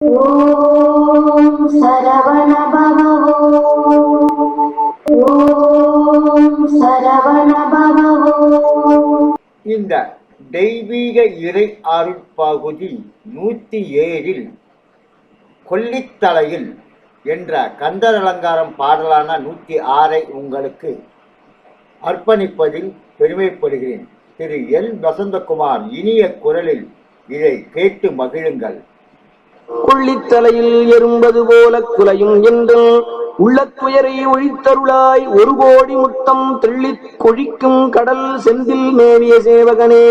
ஓம் சரவண ஓம் சரவண இந்த தெய்வீக இறை அருட்பகுதி நூற்றி ஏழில் கொல்லித்தலையில் என்ற கந்தர் அலங்காரம் பாடலான நூற்றி ஆறை உங்களுக்கு அர்ப்பணிப்பதில் பெருமைப்படுகிறேன். திரு எல் வசந்தகுமார் இனிய குரலில் இதை கேட்டு மகிழுங்கள். கொள்ளித்தலையில் எறும்பது போல குலையும் என்றும் உள்ளத்துயரை ஒழித்தருளாய் ஒரு கோடி முத்தம் தெள்ளிக் கொழிக்கும் கடல் செந்தில் மேவிய சேவகனே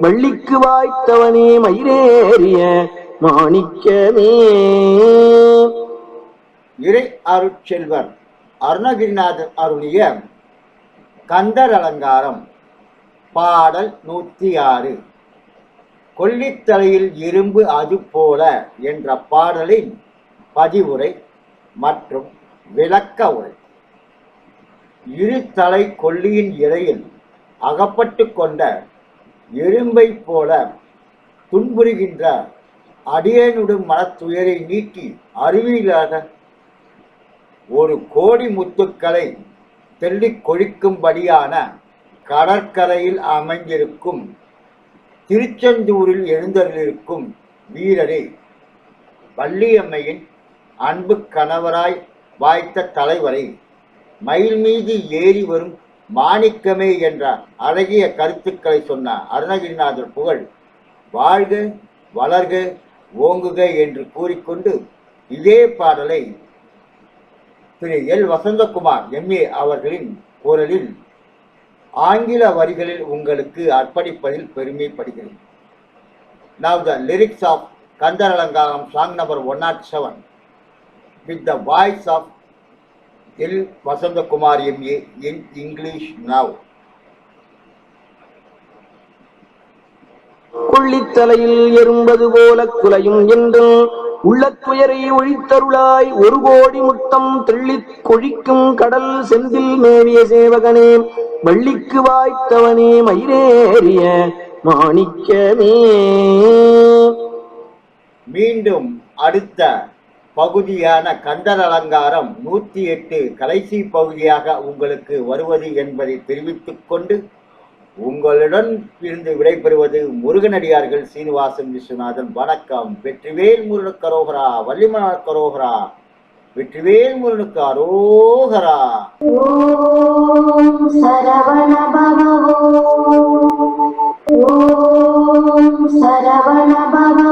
வள்ளிக்கு வாய்த்தவனே மயிரேறிய மாணிக்கமே. இறை அருட்செல்வர் அருணகிரிநாதர் அருளிய கந்தர் அலங்காரம் பாடல் நூற்றி ஆறு. கொல்லித்தலையில் இரும்பு அது போல என்ற பாடலின் பதிவுரை மற்றும் விளக்க உரை. இரு தலை கொல்லியின் இடையில் அகப்பட்டு கொண்ட எறும்பைப் போல துன்புறுகின்ற அடியனுடன் மனத்துயரை நீக்கி அறிவியலாக ஒரு கோடி முத்துக்களை தெள்ளிக் கொழிக்கும்படியான கடற்கரையில் அமைந்திருக்கும் திருச்செந்தூரில் எழுந்தருளிருக்கும் வீரரே வள்ளியம்மையின் அன்பு கணவராய் வாய்த்த தலைவரை மயில் மீது ஏறி வரும் மாணிக்கமே என்ற அழகிய கருத்துக்களை சொன்ன அருணகிரிநாதர் புகழ் வாழ்க வளர்க ஓங்குக என்று கூறிக்கொண்டு இதே பாடலை திரு எல். வசந்தகுமார் எம்ஏ அவர்களின் குரலில் ஆங்கில வரிகளில் உங்களுக்கு அர்ப்பணிப்பதில் பெருமைப்படுகிறேன் Now the lyrics of Kandar Alangaram song number 107 with the voice of L. Vasanthakumar MA in English now கொள்ளித்தலையில் எறும்பது போல குலையும் என்றும் உள்ளத்துயரை ஒழித்தருளாய் ஒரு கோடி முத்தம் தெள்ளிக் கொழிக்கும் கடல் செந்தில் மேவிய சேவகனே வள்ளிக்கு வாய்த்தவனே மயிரேறிய மாணிக்கமே. மீண்டும் அடுத்த பகுதியான கந்தர் அலங்காரம் நூற்றி எட்டு கடைசி பகுதியாக உங்களுக்கு வருவது என்பதை தெரிவித்துக் கொண்டு உங்களுடன் இருந்து விடைபெறுவது முருகனடியார்கள் சீனிவாசன் விஸ்வநாதன். வணக்கம். வெற்றிவேல் முருகன் அரோகரா வள்ளிமனார் கரோகரா. வெற்றிவேல் முருகனுக்கு அரோகரா சரவண பவ சரவண பவ